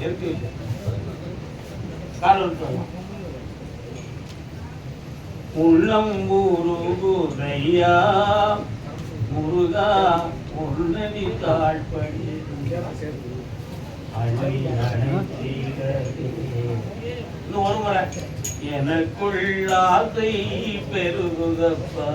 இருக்கு. உள்ளம் ஊருகுதையா முருகா உன்னதி தாழ்படி ஒரு முறை பெருகுதப்பா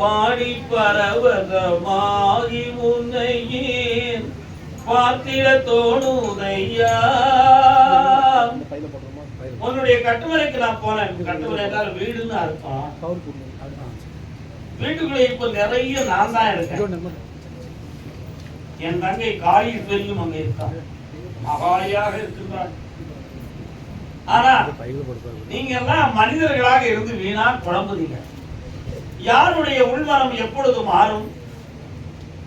பாடி பரவதமாகி உன்னையே பார்த்திட தோணுதையா உன்னுடைய கட்டுமலைக்கு நான் போனேன் கட்டுமலை என்றால் வீடுன்னு அர்த்தம். வீட்டுக்குள்ள இப்ப நிறைய நான் தான் இருக்கேன். என் தங்கை காளீஸ்வரியும் அங்க இருக்கான் மகாளியாக இருக்கின்றாள். ஆனா நீங்க எல்லாம் மனிதர்களாக இருந்து வீணா குழம்புதீங்க யாருடைய உள்மனம் எப்பொழுது மாறும்?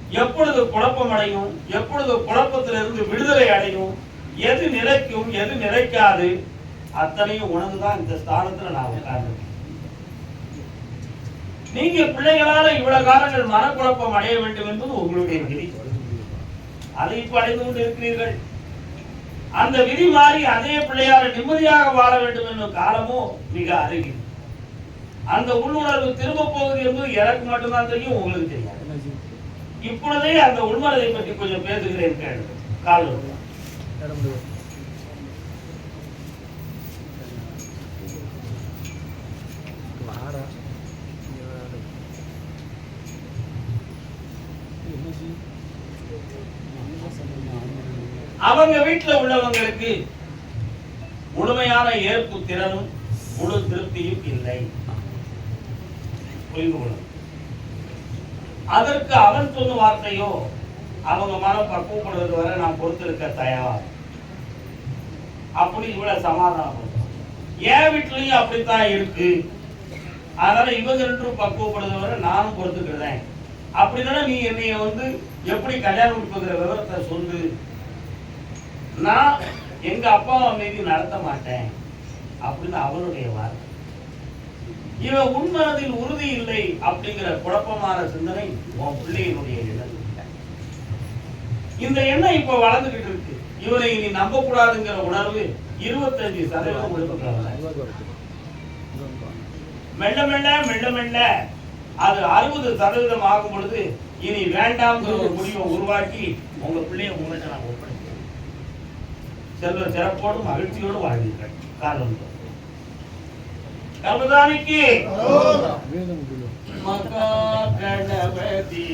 எப்பொழுது குழப்பம் அடையும் எப்பொழுது குழப்பத்திலிருந்து விடுதலை அடையும்? எது நிலைக்கும் எது நிலைக்காது? அத்தனையும் உணர்ந்துதான் இந்த ஸ்தானத்துல நான் உட்கார்ந்து நீங்க பிள்ளைகளால இவ்வளவு காலங்கள் மனக்குழப்பம் அடைய வேண்டும் என்பது உங்களுடைய விதி. அதை இப்ப அடைந்து கொண்டு இருக்கிறீர்கள். அந்த விதி மாறி அதே பிள்ளையார நிம்மதியாக வாழ வேண்டும் என்னும் காலமோ மிக அருகில். அந்த உள்ளுணர்வு திரும்ப போகுது என்பது எனக்கு மட்டும்தான் தெரியும் உங்களுக்கு தெரியாது. இப்பொழுதே அந்த உள்மனதை பற்றி கொஞ்சம் பேசுகிறேன் கேள்வி கால் அவங்க வீட்டுல உள்ளவங்களுக்கு முழுமையான ஏற்பு திறனும் முழு திருப்தியும் இல்லை. புரிந்து கொள்ளும். அதற்கு அவன் சொன்ன வார்த்தையோ அவங்க மனம் பக்குவப்படுவது வரை நான் பொறுத்திருக்க தயார்? அப்படி இவ்வளவு சமாதானம் என் வீட்லயும் அப்படித்தான் இருக்கு. அதனால இவங்க ரெண்டும் பக்குவப்படுவது வரை நானும் பொறுத்துக்கிறேன் அப்படிதானே நீ என்னைய வந்து எப்படி கல்யாணம் கொடுக்குற விவரத்தை சொல்லு. நான் எங்க அப்பா அம்மா மீது நடத்த மாட்டேன். அப்படின்னு அவனுடைய வார்த்தை. இவன் உண்மனதில் உறுதி இல்லை அப்படிங்கிற குழப்பமான சிந்தனை உன் பிள்ளையினுடைய எண்ணம் இந்த எண்ணம் இப்ப வளர்ந்துகிட்டு இருக்கு. இவனை இனி நம்ப கூடாதுங்கிற உணர்வு இருபத்தஞ்சு சதவீதம் கொடுக்க மெல்ல மெல்ல மெல்ல மெல்ல அது அறுபது சதவீதம் ஆகும் பொழுது இனி வேண்டாம்ங்கிற ஒரு முடிவை உருவாக்கி உங்க பிள்ளைய உங்கள்கிட்ட நான் ஒப்படைக்கிறேன். செல்வ சிறப்போடும் மகிழ்ச்சியோடும் வாழ்வீர்கள். காரணம் கர்மதானிக்கு மகா கணபதி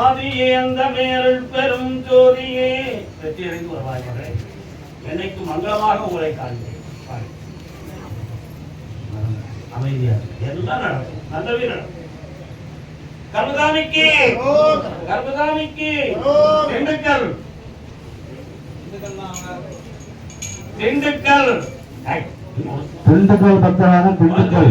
ஆதியே அந்த மேரல் பெரும் ஜோதியே. வெற்றி அடைந்து வருவாய் என்னைக்கு மங்களமாக உங்களை காண்கிறேன். வாங்க. அமைதியா இரு. எல்லாம் நடக்கும். நல்லவே நடக்கும். கர்மதாமிக்கு கர்மதாமிக்கு திண்டுக்கல். திண்டுக்கல். திண்டுக்கல் பக்தரான திண்டுக்கல்.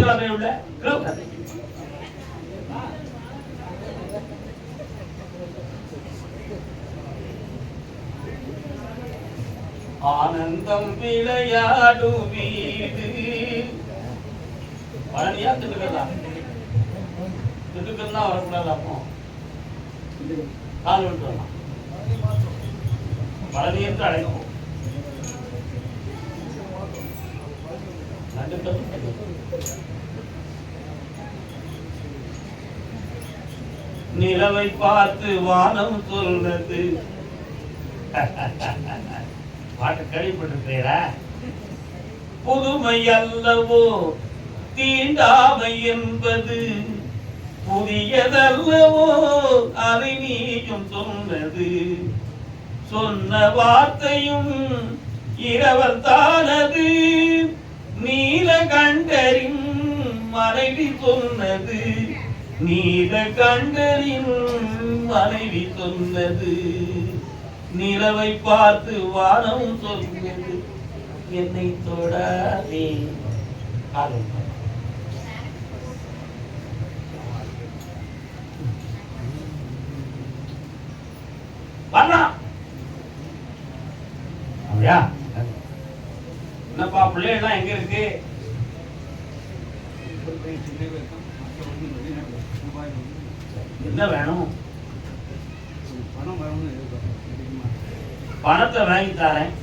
ஆனந்தம் விளையாடும் வீடு. பழனியா திண்டுக்கல்லா? திண்டுக்கல் தான் வரக்கூடாது அப்போ. கால் விட்டு வரலாம் பழனி அழைக்கும் நிலவை பார்த்து வானம் சொல்றது. பாட்டு கேள்விப்பட்டிருக்கிறீரா புதுமை அல்லவோ தீண்டாமை என்பது புதியதல்லவோ அதை நீயும் சொன்னது. சொன்ன வார்த்தையும் இரவல் தானது. நீலகண்டரின் மனைவி சொன்னது. நீலகண்டரின் மனைவி சொன்னது. நிலவை பார்த்து வானம் சொன்னது என்னை தொடாதே. அருமை இல்லையா? என்னப்பா பிள்ளைகள்லாம் எங்க இருக்கு? என்ன வேணும்? பணம் பணத்தை வாங்கி தரேன்.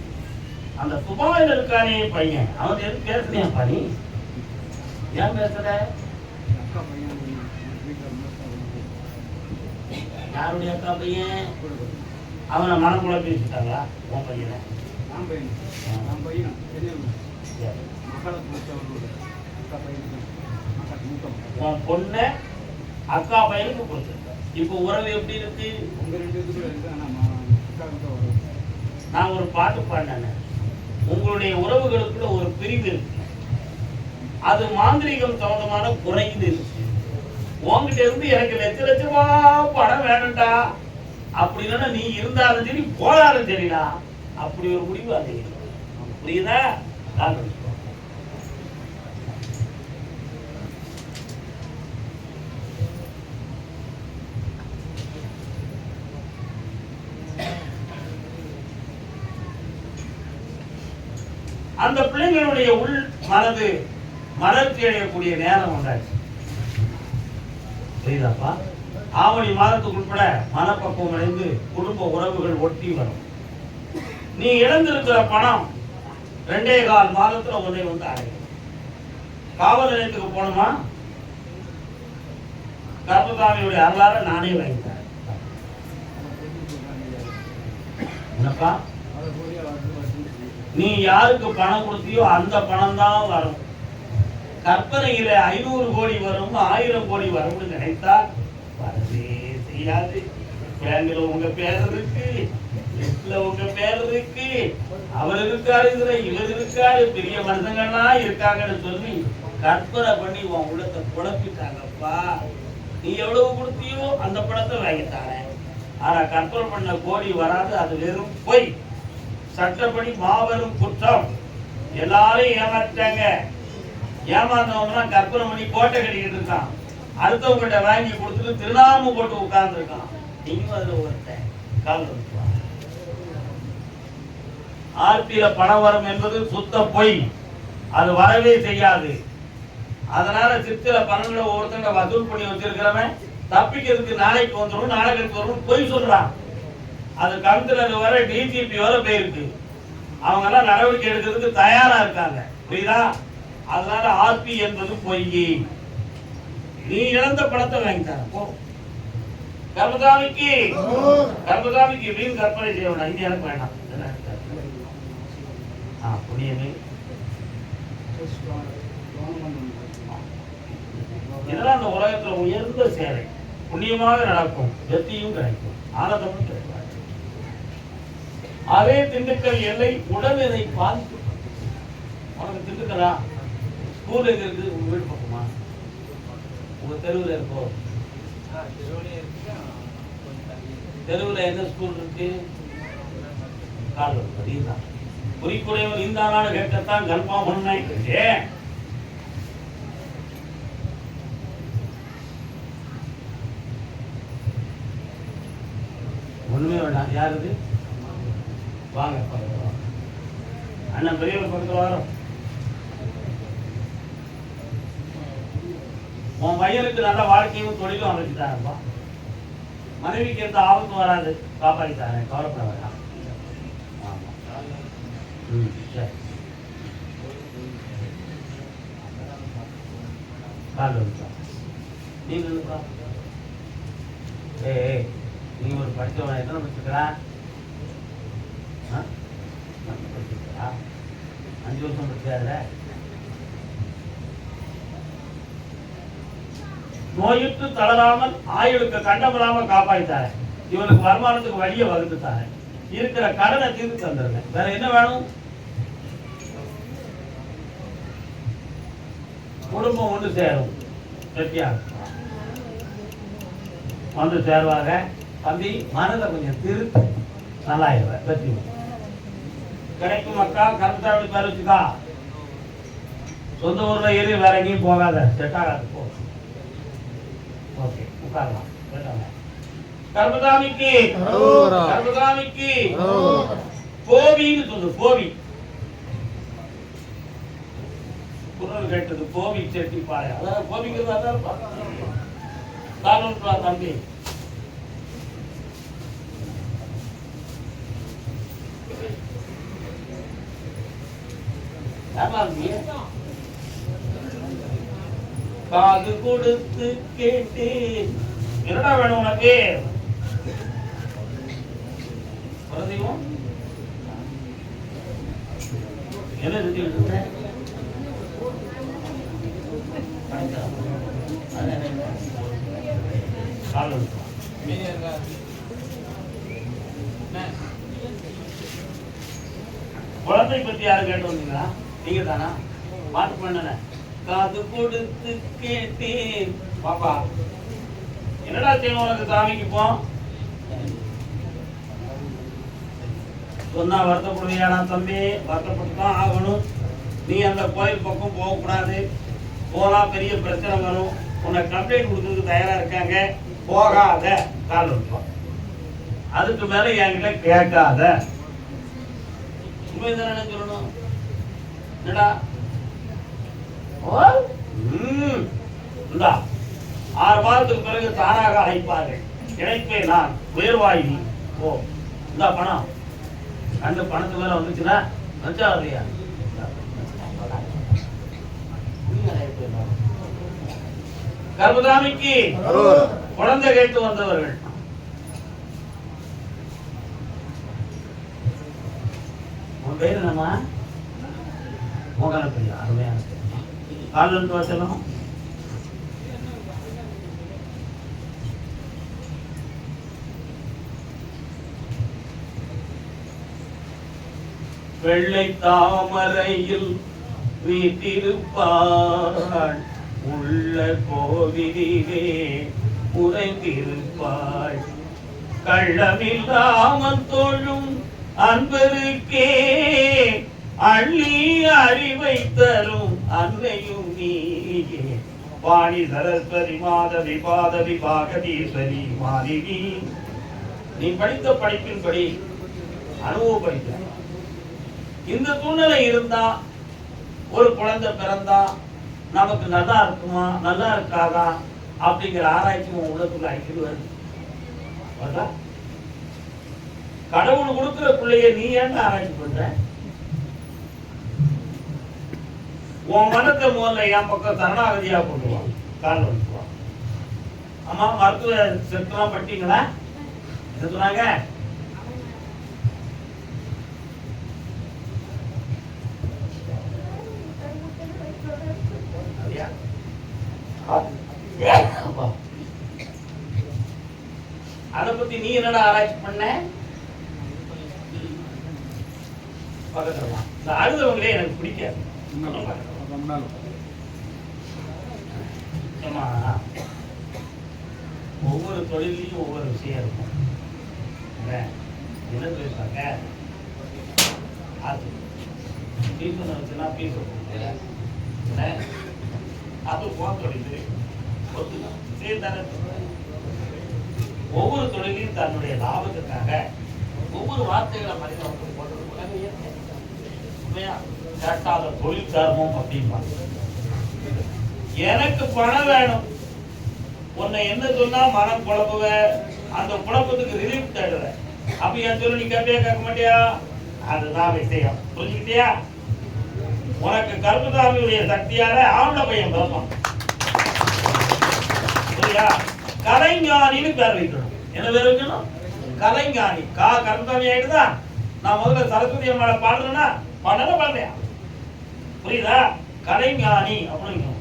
அந்த துபாயில் இருக்கானே பையன். அவன் எதுவும் பேசுறியா பணி? ஏன் பேசுற? அக்கா பையன் யாருடைய அக்கா பையன்? அவனை மனம் குழப்பி உன் பையனை? நான் பையன் நான் பையன் பெரியவங்க அக்கா பையனுக்கு மக்கள் மூத்த மக்கள் உன் பொண்ணை அக்கா பையனுக்கு கொடுத்துருக்க இப்போ உறவு எப்படி இருக்கு? உங்கள் ரெண்டு இதுக்குள்ள இருக்கு. ஆனால் அக்காவுக்கு வரும் நான் ஒரு பாட்டு பாடினேன். உங்களுடைய உறவுகளுக்குள்ள ஒரு பிரிவு இருக்கு. அது மாந்திரீகம் சம்பந்தமான குறைந்து இருக்கு. உன்கிட்ட இருந்து எனக்கு லட்ச லட்சமா பணம் வேணும்டா. அப்படின்னா நீ இருந்தாலும் சரி போனாலும் சரிடா. அப்படி ஒரு முடிவு அது புரியுதா? நான் அந்த பிள்ளைங்களுடைய உள் மனது மலர்ச்சி அடையக்கூடிய நேரம் உண்டாச்சு புரியுதாப்பா? ஆவணி மாதத்துக்கு உட்பட மனப்பக்குவம் அடைந்து குடும்ப உறவுகள் ஒட்டி வரும். நீ இழந்திருக்கிற பணம் ரெண்டே கால் மாதத்துல உன்னை வந்து அடையும். காவல் நிலையத்துக்கு போனோமா கர்மசாமியுடைய அருளார நானே வாங்கிட்டேன். என்னப்பா? நீ யாருக்கு பணம் கொடுத்தியோ அந்த பணம் தான் வரும். கற்பனையில ஐநூறு கோடி வரும் ஆயிரம் கோடி வரும்னு நினைத்தா வரவே செய்யாது. பேங்க்ல உங்க பேசுறதுக்கு இருக்கு உங்க பேர் இருக்கு அவர் இருக்காரு இதுல இவர் இருக்காரு. பெரிய மனுஷங்கள்லாம் இருக்காங்கன்னு சொல்லி கற்பனை பண்ணி உன் உள்ளத்தை குழப்பிட்டாங்கப்பா. நீ எவ்வளவு கொடுத்தியோ அந்த பணத்தை வாங்கித்தாரேன் ஆனா கற்பனை பண்ண கோடி வராது அது வெறும் பொய். சட்டப்படி மாபெரும் குற்றம். எல்லாரும் ஏமாத்திட்டாங்க. ஏமாந்தவங்கலாம் கற்பனை பண்ணி கோட்டை கட்டிக்கிட்டு இருக்கான். அடுத்தவங்ககிட்ட வாங்கி கொடுத்துட்டு திருநாம போட்டு உட்கார்ந்துருக்கான். நீயும் அதுல ஒருத்தன். கால் ஆர்பியில பணம் வரும் என்பது சுத்த பொய். அது வரவே செய்யாது. அதனால சித்திர பணங்களை ஒவ்வொருத்தங்க வசூல் பண்ணி வச்சிருக்கிறவன் தப்பிக்கிறதுக்கு நாளைக்கு வந்துடும் நாளைக்கு வரும் பொய் சொல்றான். அது கமிஷனர் வர டிஜிபி வர போயிருக்கு. அவங்க எல்லாம் நடவடிக்கை எடுக்கிறதுக்கு தயாரா இருக்காங்க. புரியுதா? அதனால ஆர்பி என்பது பொய் நீ இழந்த பணத்தை வாங்கி தர போ. கர்மசாமிக்கு. கர்மசாமிக்கு வீண் கற்பனை செய்ய வேண்டாம். இதெல்லாம் எனக்கு வேண்டாம். ஆ இதெல்லாம் அந்த உலகத்துல உயர்ந்த சேவை? புண்ணியமாக நடக்கும் வெற்றியும் கிடைக்கும். ஆனந்தமும் கிடைக்கும். அதே திண்டுக்கல் எல்லை உடல்நிலை பாதிக்கும் உனக்கு திண்டுக்கலா ஸ்கூல் எங்க இருக்குது உங்க வீடு பக்கமா? உங்க தெருவில் இருக்கோ? தெருவில் எந்த ஸ்கூல் இருக்கு? காலூர் தான் குறிப்புடையவர் இந்த கேட்கத்தான் கன்ஃபார்ம் பண்ணேன் ஒண்ணுமே வேண்டாம். யாருது? வாங்க பக்கத்துல வாங்க. அண்ணன் பெரியவர் பக்கத்துல வரோம். உன் பையனுக்கு நல்ல வாழ்க்கையும் தொழிலும் அமைச்சுட்டாங்கப்பா மனைவிக்கு எந்த ஆபத்தும் வராது. காப்பாற்றிட்டாங்க கவலைப்பட வேண்டாம். கால் வந்துச்சா நீங்க ஏய் நீ ஒரு படித்தவன் எத்தனை படிச்சிருக்கிறா ஆ? படிச்சிருக்கிறா அஞ்சு வருஷம் படிச்சாதுல நோயுற்று தளராமல் ஆயுளுக்கு கண்டமில்லாம காப்பாற்றித்தாரு இவனுக்கு வருமானத்துக்கு வழியை வகுத்துத்தாரு இருக்கிற கடனை தீர்த்து தந்துருங்க. வேற என்ன வேணும்? குடும்பம் ஒன்று சேரும். வெற்றியா வந்து சேருவாங்க. தம்பி மனதை கொஞ்சம் திருத்து. நல்லாயிருவேன். வெற்றி கிடைக்கும் அக்கா கருத்தாவோட பேர் வச்சுக்கா. சொந்த ஊர்ல ஏறி வேற எங்கேயும் போகாத. செட் ஆகாது போ. ஓகே உட்காரலாம். கேட்டாங்க கர்மதாமிக்கு. கர்மதாமிக்கு. கோவின்னு சொல்லு கோவி காரணம் கேட்டது கோபி செட்டிப்பாளையம் அதான் கோபிங்கிறது அதான் காரணம் பா தம்பி? காது கொடுத்து கேட்டேன். என்னடா வேணும் உனக்கு? என்ன செஞ்சுக்கிட்டு இருக்க? கால் குழந்தை பத்தி யாரு கேட்டு வந்தீங்களா நீங்க தானா. பாட்டு பண்ணல காது கொடுத்து கேட்டேன். பாப்பா என்னடா செய்யணும் உனக்கு சாமிக்கு போ சொன்னா வருத்தப்படுவியாடா தம்பி வருத்தப்பட்டு தான் ஆகணும். நீ அந்த கோயில் பக்கம் போகக்கூடாது. போனா பெரிய பிரச்சனை வரும். உன்னை கம்ப்ளைண்ட் கொடுக்கறதுக்கு தயாரா இருக்காங்க. போகாத கால் வைப்போம் அதுக்கு மேல என்கிட்ட கேட்காத. உண்மைதானே சொல்லணும். என்னடா? ஓ? ம். இந்தா ஆறு மாதத்துக்கு பிறகு தானாக அழைப்பார்கள். இணைப்பே நான் உயர்வாயி ஓ இந்த பணம். அந்த பணத்து மேல வந்துச்சுன்னா வந்துச்சா இல்லையா கர்மதாமிக்கு குழந்தை கேட்டு வந்தவர்கள். உன் பேர் என்னம்மா? மோகன பிரியா அருமையான பேர். கால் வச்சலும் வெள்ளை தாமரையில் வீட்டிருப்பாள் உள்ள கோவிலே உறைந்திருப்பாள். கள்ளமில்லாமல் தோழும் அன்பருக்கே அள்ளி அறிவை தரும் அன்னையும் நீயே. வாணி சரஸ்வதி மாதவி பாதவி பாகதீஸ்வரி மாதவி நீ படித்த படிப்பின்படி அனுபவப்படுத்த இந்த சூழ்நிலை இருந்தா ஒரு குழந்தை பிறந்தா நமக்கு நல்லா இருக்குமா நல்லா இருக்காதா அப்படிங்கிற ஆராய்ச்சி உன் உள்ளத்துக்குள்ள அடிக்கடி வருது. கடவுள் கொடுக்கிற பிள்ளைய நீ ஏன் ஆராய்ச்சி பண்ற? உன் மனத்தை முதல்ல என் பக்கம் சரணாகதியா கொண்டு வா. கால் வந்துட்டு ஆமா அம்மா மருத்துவ செத்துலாம் பட்டீங்களா? என்ன சொன்னாங்க அப்படியா? அப்பா. அத பத்தி நீ என்னடா ஆராய்ச்சி பண்ண? பக்கத்துல வா. இந்த அழுதவங்களே எனக்கு பிடிக்காது. ஒவ்வொரு தொழிலையும் ஒவ்வொரு விஷயம் இருக்கும். என்ன? பேசுறாங்க? அது. பீஸ் வச்சுன்னா பீஸ் அது போன் தொழில். ஒத்துக்கலாம் சரி தானே. ஒவ்வொரு தொழிலையும் தன்னுடைய லாபத்துக்காக ஒவ்வொரு வார்த்தைகளை மனிதன் போடுறது உலக இயற்கை. உண்மையா தொழில் தர்மம் அப்படிம்பாங்க. எனக்கு பணம் வேணும். உன்னை என்ன சொன்னா மனம் குழப்புவ? அந்த குழப்பத்துக்கு ரிலீஃப் தேடுற. அப்ப என் சொல்லி நீ கேட்பியா கேட்க மாட்டியா? அதுதான் விஷயம். புரிஞ்சுக்கிட்டியா? உனக்கு கர்மதாமியுடைய சக்தியால ஆம்பளை பையன் பிறப்பான் சரியா கலைஞானின்னு பேர் வைக்கணும். என்ன பேர் வைக்கணும்? கலைஞானி. கா கர்மதாமி ஆயிடுதா? நான் முதல்ல சரஸ்வதி அம்மாவை பாடுறேன்னா பண்ணல பண்ணலையா புரியுதா? கலைஞானி அப்படின்னு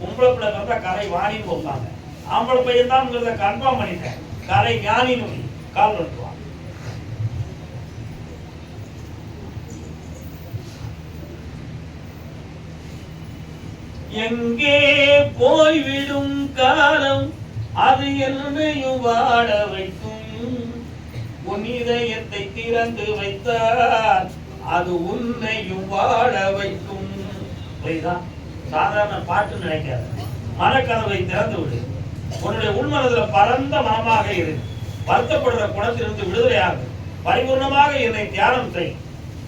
பொம்பளை பிள்ளை பிறந்தா கலை வாணின்னு வைப்பாங்க ஆம்பளை பையன் தான் கன்ஃபார்ம் பண்ணிட்டேன். கலை ஞானின்னு கால் வந்துருவான் எங்கே போய்விடும் காலம்? அது என்னையும் வாழ வைக்கும். உன் இதயத்தை திறந்து வைத்தால் அது உன்னையும் வாழ வைக்கும். புரியுதா? சாதாரண பாட்டு நினைக்காத. மனக்கதவை திறந்து விடு. உன்னுடைய உள்மனதுல பரந்த மனமாக இரு. வருத்தப்படுற குணத்திலிருந்து விடுதலையாகும் பரிபூர்ணமாக என்னை தியானம் செய்.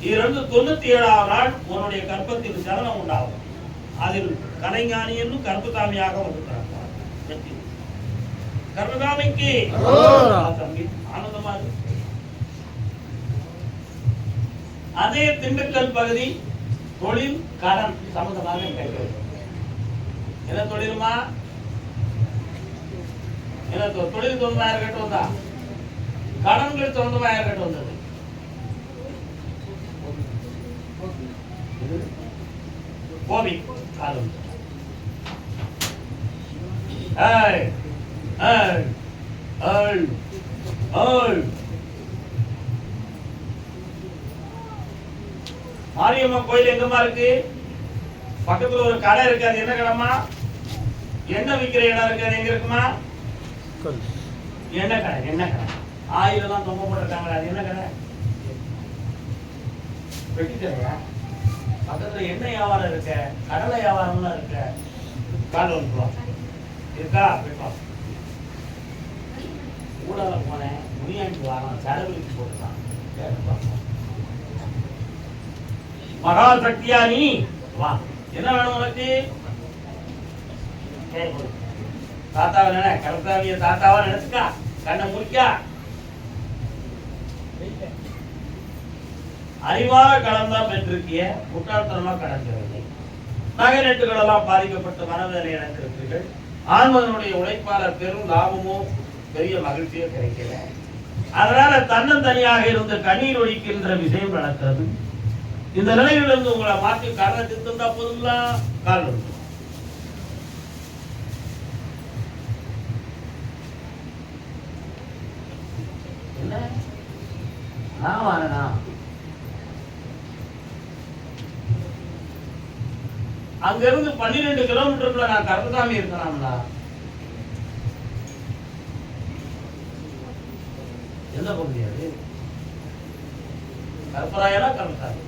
இரண்டு தொண்ணூத்தி ஏழாம் நாள் உன்னுடைய கற்பத்தில் சலனம் உண்டாகும். அதில் கலைஞானி என்னும் கற்புத்தாமியாக வந்திருக்கிறார் கருணாமைக்கு. ஆனந்தமா இருக்கு. அதே திண்டுக்கல் பகுதி தொழில் கடன் சம்பந்தமாக கேட்கிறது என்ன தொழிலுமா? என்ன தொழில் சொந்தமா இருக்கட்டும் தான். கடன்கள் சொந்தமா இருக்கட்டும் வந்தது கோபி. காலம் ஏய். ஏய் ஏய் ஏய் மாரியம்மா கோயில் எங்கம்மா இருக்கு? பக்கத்துல ஒரு கடை இருக்கு. அது என்ன கடைமா எண்ணெய் விக்கிற இடம் இருக்கு? அது எங்க இருக்குமா எண்ணெய் கடை? எண்ணெய் கடை? ஆயில் எல்லாம் தொங்க போட்டிருக்காங்களே. அது என்ன கடை? வெட்டி கடையா பக்கத்துல எண்ணெய் வியாபாரம் இருக்க? கடலை வியாபாரம்லாம் இருக்க. கால் வந்துருவா இருக்கா? போய்ப்பா ஊடால போனேன் முனியாண்டி வாரம் செலவுக்கு போட்டுட்டான் கேட்டு மகா சக்தியா நீ? வா. என்ன வேணும் உனக்கு? தாத்தாவை நினை. கருத்தாவிய தாத்தாவா நினைச்சுக்கா. கண்ணை முடிக்கா. அறிவார கடந்தா பெற்றிருக்கிய முட்டாள்தனமா கடந்தவில்லை நகை நட்டுகளெல்லாம் பாதிக்கப்பட்டு மனவேதனை அடைந்திருக்கிறீர்கள். ஆன்மதனுடைய உழைப்பாளர் பெரும் லாபமோ பெரிய மகிழ்ச்சியோ கிடைக்கல. அதனால தன்னந்தனியாக இருந்த கண்ணீர் ஒழிக்கின்ற விஷயம் நடக்கிறது. இந்த நிலையிலிருந்து உங்களை மாற்றி காரணத்தை தந்தா போதுங்களா? காரணம் என்ன? நான் அங்க இருந்து பன்னிரெண்டு கிலோமீட்டருக்குள்ள நான் கருப்பசாமி இருக்கலாம்ல என்ன பண்ண முடியாது கற்பராயனா கருப்பசாமி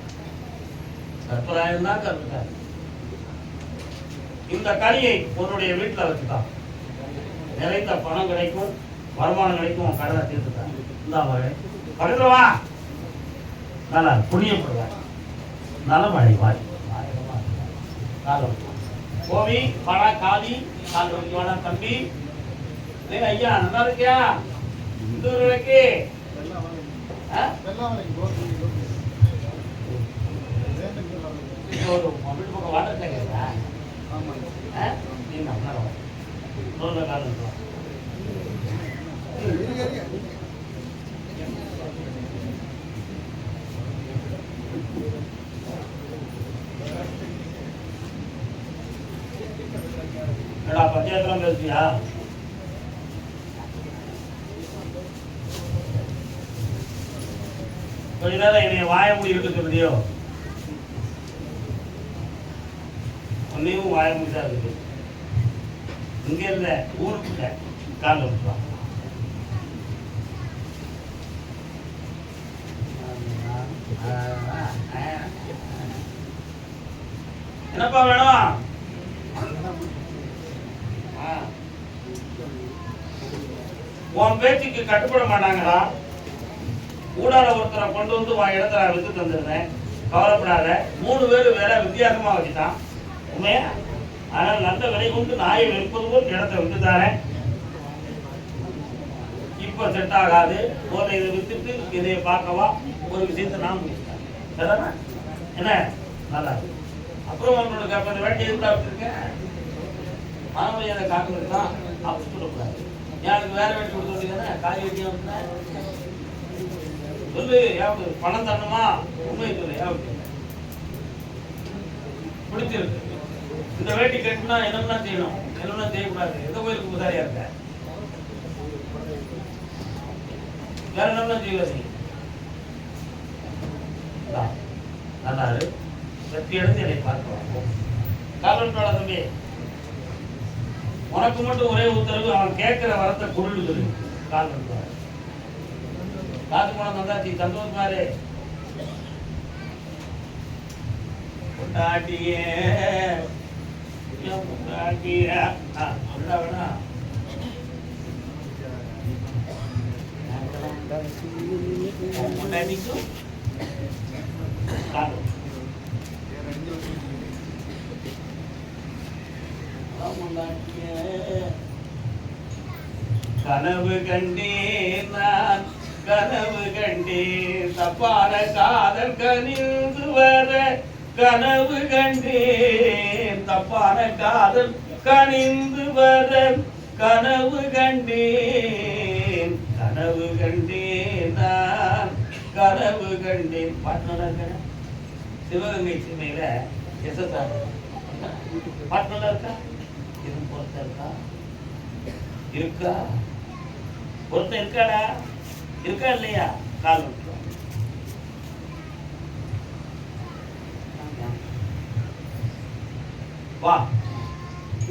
கற்பராயன் தான் கருப்பசாமி இந்த கனியை உன்னுடைய வீட்டில் வச்சுட்டான். நிறைந்த பணம் கிடைக்கும் வருமானம் கிடைக்கும் உன் கடனை தீர்த்துட்டான். இந்த மகன் பக்கத்துல வா. நல்லா புண்ணியப்படுவாய் நலமழை வாய். காலம் கோவி பண காதி கால் தம்பி. ஐயா நல்லா இருக்கியா? இந்த ஒரு விளக்கு ஆ? இது ஒரு வீட்டு பக்கம் வாட்டர் டேங்கரா ஆ? நீங்க அப்புறம் வா. சொல்லுங்க காலம் வா. என்னடா பஞ்சாயத்துல பேசுறியா கொஞ்ச நேரம் என்னைய வாய மூடி இருக்க சொல்றியோ? உன்னையும் வாய மூடிதான் இருக்கு இங்க இல்ல ஊருக்குள்ள கால விட்டுவா என்னப்பா வேணும்? உன் பேச்சுக்கு கட்டுப்பட மாட்டாங்களா ஊடால ஒருத்தரை கொண்டு வந்து உன் இடத்துல நான் வித்து தந்துடுறேன் கவலைப்படாத மூணு பேர் வேற வித்தியாசமா வச்சுட்டான். உண்மையா? ஆனால் நல்ல விலை கொண்டு நாயை விற்பது போல் இடத்த விட்டு தரேன். இப்ப செட் ஆகாது. போதை இதை வித்துட்டு இதை பார்க்கவா? ஒரு விஷயத்தை நான் முடிச்சிட்டேன். என்ன? நல்லா இருக்கு. அப்புறம் உங்களோட அப்ப இந்த வேட்டி எதுக்கு வச்சிருக்கேன் மாணவரியாதை காட்டுறது தான் அப்படி சொல்லக்கூடாது. எனக்கு வேற வேட்டி கொடுத்து வந்தீங்கன்னா காய் வெட்டியா வந்தேன் சொல்லு யாவது பணம் தரணுமா? உண்மை சொல்லு யாவது. பிடிச்சிருக்கு. இந்த வேட்டி கட்டினா என்னம்னா செய்யணும்? என்னம்னா செய்யக்கூடாது? எந்த கோயிலுக்கு உதாரியா இருக்க? வேற என்னம்னா செய்வாரு? நீ? இந்தா, நல்லா வெற்றி எடுத்து என்னை பார்க்கலாம். காரணம் தம்பி உனக்கு மட்டும் ஒரே உத்தரவு அவன் கேட்கிற வரத்தை பொருள் சொல்லு காத்துக்கோணம் காசு பணம் தந்தாச்சு சந்தோஷமாரு பொண்டாட்டியே. என் வேணா. பொண்டாட்டிக்கும் கனவு கண்டே நான். கனவு கண்டேன் தப்பான காதல் கனிந்து வர கனவு கண்டேன் தப்பான காதல் கனிந்து வர கனவு கண்டேன் கனவு கண்டேன் நான் கனவு கண்டேன் பாட்டு சிவகங்கை சிமையில எஸ்எஸ்ஆர் பாட்டு நல்லா இருக்கா? இது பொறுத்த இருக்கா? இருக்கா? ஒருத்தன் இருக்காடா? இருக்கா இல்லையா? கால் வா.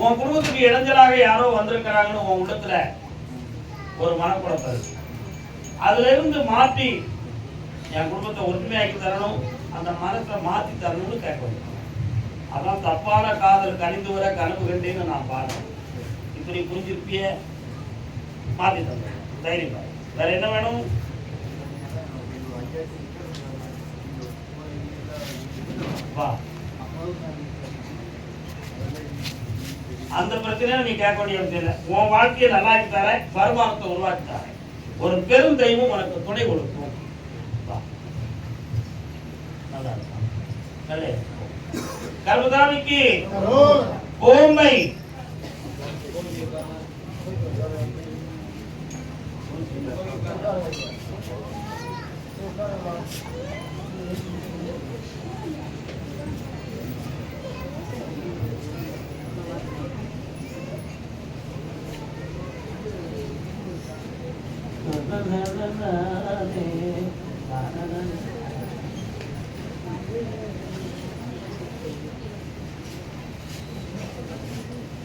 உன் குடும்பத்துக்கு இடைஞ்சலாக யாரோ வந்திருக்கிறாங்கன்னு உன் உள்ளத்துல ஒரு மனக்குழப்பம் இருக்கு. அதுல இருந்து மாத்தி என் குடும்பத்தை ஒற்றுமையாக்கி தரணும் அந்த மனத்தை மாத்தி தரணும்னு கேட்கணும். அதான் தப்பான காதல் கனிந்து வர கனவு கண்டேன்னு நான் பாடுறேன். இப்படி புரிஞ்சிருப்பிய? மாத்தி தந்தேன் தைரியம். வேற என்ன வேணும்? வா. அந்த பிரச்சனை நீ கேட்க வேண்டிய இல்லை. உன் வாழ்க்கையை நல்லாக்கி தரேன் வருமானத்தை உருவாக்கி தரேன் ஒரு பெரும் தெய்வம் உனக்கு துணை கொடுக்கும். நல்லா இருக்கும். நல்ல கர்மதாமிக்கு ஓமை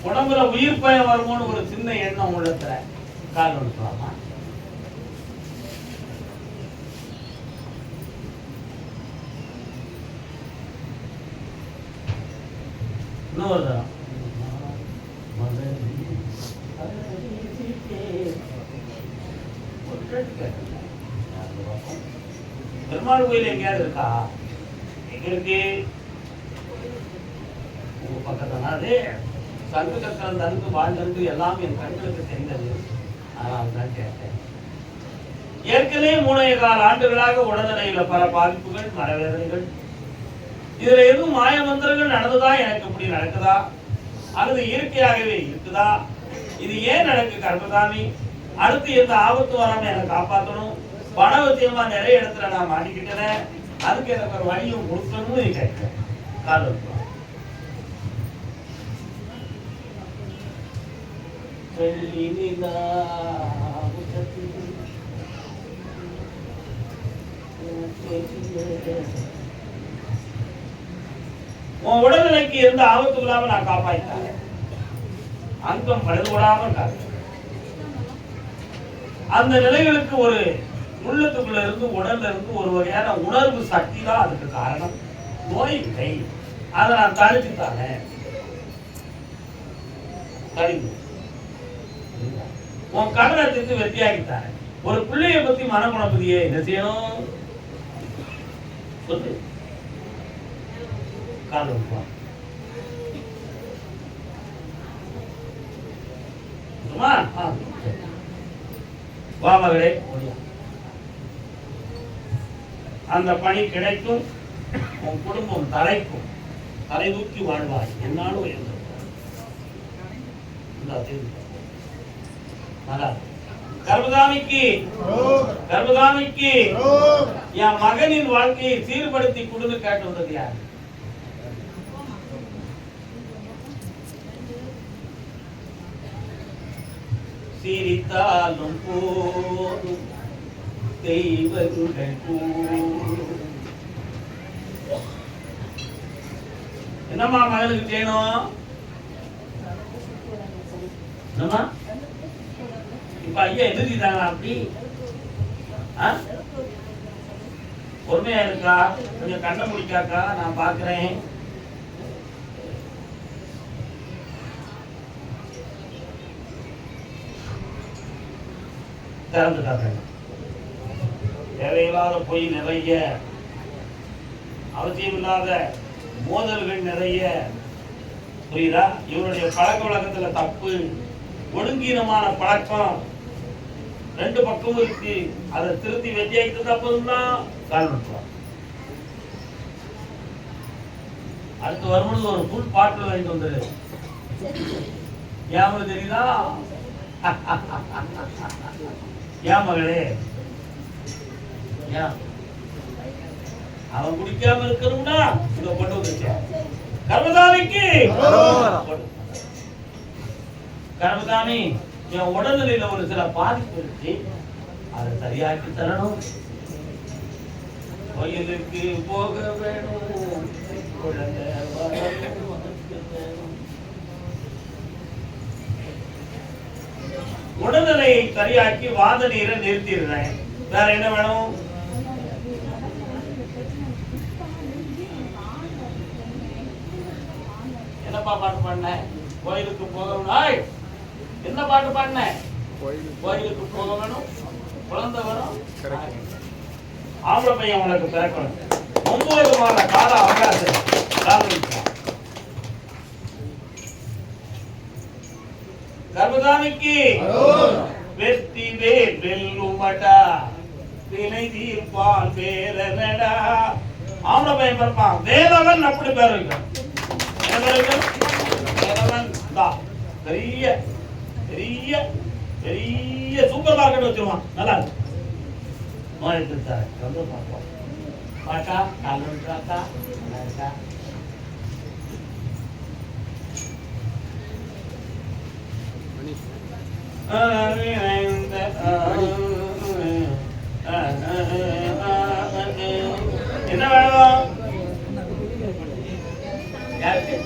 உடம்புல உயிர் பயம் வருமோன்னு ஒரு சின்ன எண்ணம் உள்ளத்துல. கால் எடுக்கலாமா பெருமாள் கோயில் எங்கேயாவது இருக்கா? எங்க இருக்கு? உங்க பக்கத்துல அது? சங்கு கற்கள் தந்து வாழ்ந்தது எல்லாம் என் கண்களுக்கு தெரிந்தது. ஆனால் தான் கேட்டேன். ஏற்கனவே மூணைய கால் ஆண்டுகளாக உடல்நிலையில பல பாதிப்புகள் மரவேதனைகள் இதுல எதுவும் மாய மந்திரங்கள் நடந்ததா? எனக்கு இப்படி நடக்குதா? அல்லது இயற்கையாகவே இருக்குதா? இது ஏன் நடக்கு கர்மதாமி அடுத்து எந்த ஆபத்து வராம என்னை காப்பாற்றணும் பணவத்தியமா நிறைய இடத்துல நான் மாட்டிக்கிட்டேன். அதுக்கு எனக்கு ஒரு வழியும் கொடுக்கணும்னு நீ கேட்கிறேன் கால் வைப்பா. உன் உடல்நிலைக்கு எந்த ஆபத்து இல்லாம நான் காப்பாற்றிட்டேன் அங்கம் பழுதுபடாம அந்த நிலைகளுக்கு ஒரு உள்ளத்துக்குள்ள இருந்து உடல்ல இருந்து ஒரு வகையான உணர்வு சக்தி தான் அதுக்கு காரணம். நோய் இல்லை அதை நான் தடுத்து. தானே உன் கடனை திட்டு வெற்றியாக்கித்தானே ஒரு பிள்ளைய பத்தி மனக்குணப்பதியே என்ன செய்யணும்? சொல்லு. வா மகளே ஓடியா. அந்த பணி கிடைக்கும் உன் குடும்பம் தலைக்கும் தலை தூக்கி வாழ்வாய். என்னாலும் உயர்ந்து கர்மதாமிக்கு கர்மதாமிக்கு என் மகனின் வாழ்க்கையை சீர்படுத்தி கொடுன்னு கேட்டு வந்தது யார்? சிரித்தாலும் போதும். தெய்வருடன் என்னம்மா மகளுக்கு செய்யணும் என்னம்மா? இப்ப ஐயா எழுதிட்டாங்களா அப்படி. பொறுமையா இருக்கா? கொஞ்சம் கண்ணை முடிக்காக்கா நான் பாக்குறேன். திறந்துட்டாங்க தேவையில்லாத பொய் நிறைய அவசியமில்லாத மோதல்கள் நிறைய. புரியுதா? இவருடைய பழக்க வழக்கத்துல தப்பு ஒழுங்கீனமான பழக்கம். ரெண்டு பக்கமும் இருக்கு. அதை திருத்தி வெற்றியாக்கிட்டு தப்புன்னு தான் கால் பண்ணுறோம் அடுத்து வரும்பொழுது ஒரு புல் பாட்டில் வாங்கிட்டு வந்துரு. ஞாபகம் தெரியுதா? ஏன் மகளே? ஏன் அவன் குடிக்காம இருக்கணும்னா இத கொண்டு வந்துருச்சேன் கர்மதாமிக்கு கர்மதாமி என் உடல்நிலையில ஒரு சில பாதிப்பு இருக்கு. அதை சரியாக்கி தரணும். கோயிலுக்கு போக வேணும். குழந்தை வர வேணும். உடல்நிலையை சரியாக்கி வாத நீரை நிறுத்திடுறேன். வேற என்ன வேணும்? என்னப்பா பாட்டு பாடின? கோயிலுக்கு போக வேணும். ஆய், என்ன பாட்டு பாடின? கோயிலுக்கு போக வேணும். குழந்தை வரும் ஆம்பளை பையன் உனக்கு பிறக்கணும். ஒன்பது மாத கால அவகாசம். கர்மதாமிக்கு வெற்றி வேல் வெல்லுமடா. வினை தீர்ப்பான் வேலனடா. ஆம்பளை பையன் பிறப்பான் வேலவன் அப்படி பேர் வைக்கணும் என்ன பேர் வைக்கணும்? வேலவன் தான் பெரிய பெரிய பெரிய சூப்பர் மார்க்கெட் வச்சிருவான். நல்லா இருக்கு. சார் பார்ப்போம் பாட்டா கால் இருக்கா நல்லா இருக்கா? என்ன வேணும்? யாருக்கு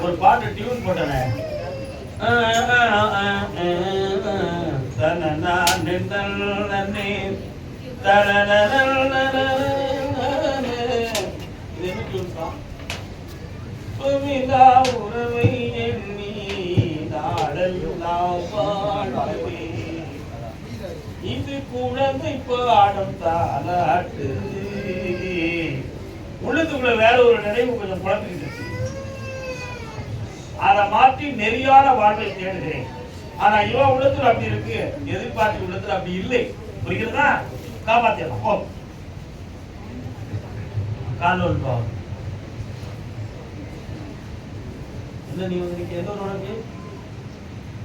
ஒரு பாட்டு டியூன் போட்டனே இது என்ன டியூன் சாங் சுமிதா உறவை எண்ணி நாடெல்லாம் பாடவே இது குழந்தை பாடம் தாலாட்டு. உள்ளத்துக்குள்ள வேற ஒரு நினைவு கொஞ்சம் குழப்பிக்கிட்டு அதை மாற்றி நெறியான வாழ்வை தேடுகிறேன். ஆனா இவன் உள்ளத்துல அப்படி இருக்கு எதிர்பார்த்து உள்ளத்துல அப்படி இல்லை. புரிகிறதா? காப்பாத்திடலாம். இல்லை நீ வந்து நிக்க எந்த ஒரு உனக்கு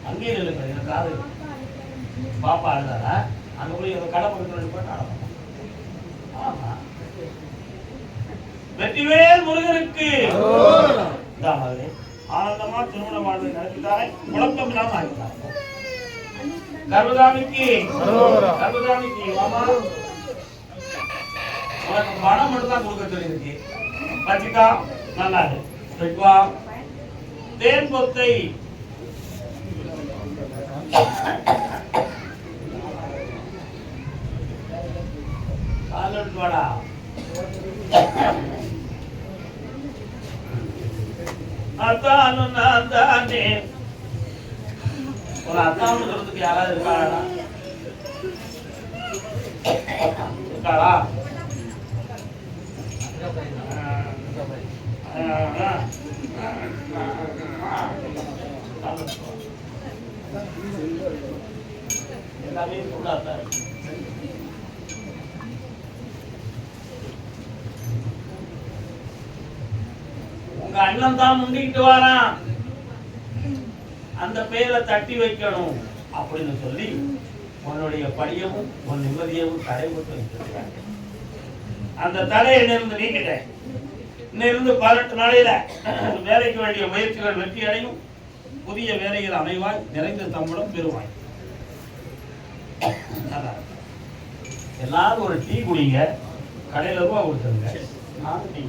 அங்கேயே இல்லை எனக்கு காது பாப்பா அழுதாரா அங்கே போய் ஏதோ கடை கொடுக்கணும் போட்டு அழகாம் ஆமாம் வெற்றிவேல் முருகனுக்கு. இந்தா மகளே, ஆனந்தமா திருமண வாழ்வை நடத்தித்தாரே குழப்பம் இல்லாம ஆகிட்டார் கர்வதாமிக்கு கர்வதாமிக்கு மாமா. உனக்கு பணம் மட்டும் தான் கொடுக்க சொல்லியிருக்கு. பச்சிக்கா நல்லா இருக்கு போயிட்டு தேன் பொத்தை வாடா. அத்தானும் நான் தானே. ஒரு சொல்றதுக்கு யாராவது இருக்காளா? இருக்காளா எல்லாமே உங்க அண்ணன் தான் முந்திக்கிட்டு வாரான். அந்த பேரை தட்டி வைக்கணும் அப்படின்னு சொல்லி உன்னுடைய படியமும் உன் நிம்மதியவும் தடைபட்டு வைத்திருக்கிறாங்க அந்த தடையை இருந்து நீக்கிட்டேன் இன்னிருந்து பதினெட்டு நாளையில வேலைக்கு வேண்டிய முயற்சிகள் வெற்றி அடையும். புதிய வேலையில் அமைவாய் நிறைந்த தம்பளம் பெறுவாய். எல்லாரும் ஒரு டீ குடிங்க கடையில ரூபா கொடுத்துருங்க. நானும் டீ